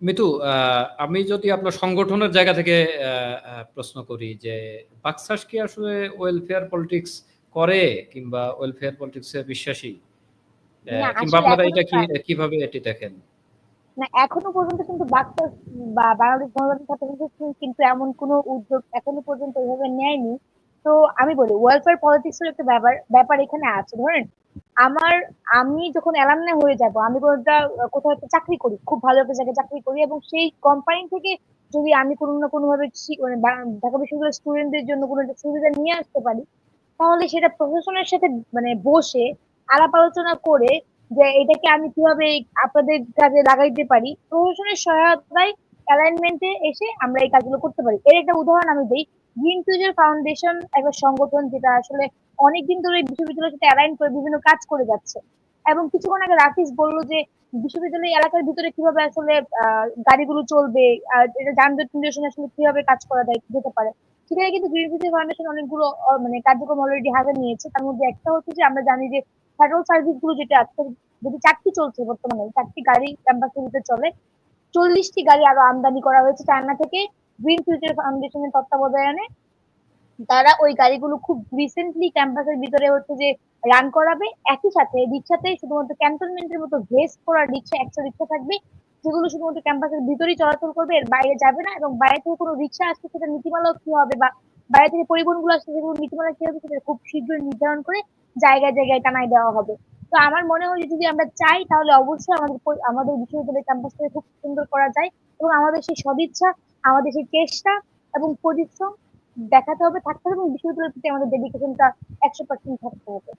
মিতু আমি যদি আপনার সংগঠনের জায়গা থেকে প্রশ্ন করি যে বাকসাস কি আসলে ওয়েলফেয়ার পলিটিক্স করে কিংবা ওয়েলফেয়ার পলিটিক্সে বিশ্বাসী? কিংবা আপনারা এটা কি কীভাবে এটি দেখেন? না এখনও পর্যন্ত কিন্তু বাক্সাস বা বাংলাদেশ গণতান্ত্রিক ছাত্র কিন্তু এমন কোনো উদ্যোগ এখনও পর্যন্ত ওইভাবে নেয়নি। তো আমি বলি ওয়েলফেয়ার পলিটিক্সের একটা ব্যাপার ব্যাপার এখানে আছে। ধরেন আমার, আমি যখন অ্যালামনে হয়ে যাব, আমি কোনো একটা, কোথাও একটা চাকরি করি, খুব ভালো একটা জায়গায় চাকরি করি এবং সেই কোম্পানি থেকে যদি আমি কোনো না কোনো ভাবে মানে ঢাকা বিশ্ববিদ্যালয়ের স্টুডেন্টদের জন্য কোনো একটা সুবিধা নিয়ে আসতে পারি, তাহলে সেটা প্রশাসনের সাথে মানে বসে আলাপ আলোচনা করে যে এটাকে আমি কীভাবে আপনাদের কাজে লাগাইতে পারি প্রশাসনের সহায়তায় অ্যালাইনমেন্টে এসে আমরা এই কাজগুলো করতে পারি। এর একটা উদাহরণ আমি দিই। গ্রিন ফিউচার ফাউন্ডেশন একটা সংগঠন যেটা আসলে অনেকদিন ধরে বিশ্ববিদ্যালয়ের সাথে অ্যালাইন করে বিভিন্ন কাজ করে যাচ্ছে। এবং কিছুক্ষণ আগে রাফিজ বলল যে, বিশ্ববিদ্যালয় এলাকার ভিতরে কীভাবে আসলে গাড়িগুলো চলবে এটা যানজট নিরসনে আসলে কীভাবে কাজ করা যায়, যেতে পারে? সেখানে কিন্তু গ্রিন ফিউচার ফাউন্ডেশন অনেকগুলো মানে কার্যক্রম অলরেডি হাতে নিয়েছে। তার মধ্যে একটা হচ্ছে যে, আমরা জানি যে ফেডারেল সার্ভিসগুলো যেটা আছে, যদি চারটি চলছে বর্তমানে, চারটি গাড়ি ক্যাম্পাসের ভিতরে চলে চল্লিশটি গাড়ি আরও আমদানি করা হয়েছে চায়না থেকে। গ্রিন ফিউচার ফাউন্ডেশনের তত্ত্বাবধানে তারা ওই গাড়িগুলো খুব রিসেন্টলি ক্যাম্পাসের ভিতরে হচ্ছে যে রান করাবে। একই সাথে রিক্সাতে শুধুমাত্র ক্যান্টনমেন্টের মতো ভেস্ট করা রিক্সা একশো রিক্সা থাকবে, যেগুলো শুধুমাত্র ক্যাম্পাসের ভিতরেই চলাচল করবে, এর বাইরে যাবে না এবং বাইরে থেকে কোনো রিক্সা আসছে সেটা নীতিমালাও কি হবে বা বাইরে থেকে পরিবহনগুলো আসছে সেগুলো নীতিমালা কি হবে সেটা খুব শীঘ্রই নির্ধারণ করে জায়গায় জায়গায় টানাই দেওয়া হবে। তো আমার মনে হয় যদি আমরা চাই, তাহলে অবশ্যই আমাদের আমাদের বিশ্ববিদ্যালয় ক্যাম্পাসটাকে খুব সুন্দর করা যায় এবং আমাদের সেই সদিচ্ছা, আমাদের সেই চেষ্টা এবং পরিশ্রম দেখাতে হবে, থাকতে হবে এবং বিশ্ববিদ্যালয়ের প্রতি আমাদের ডেডিকেশনটা একশো পার্সেন্ট থাকতে হবে।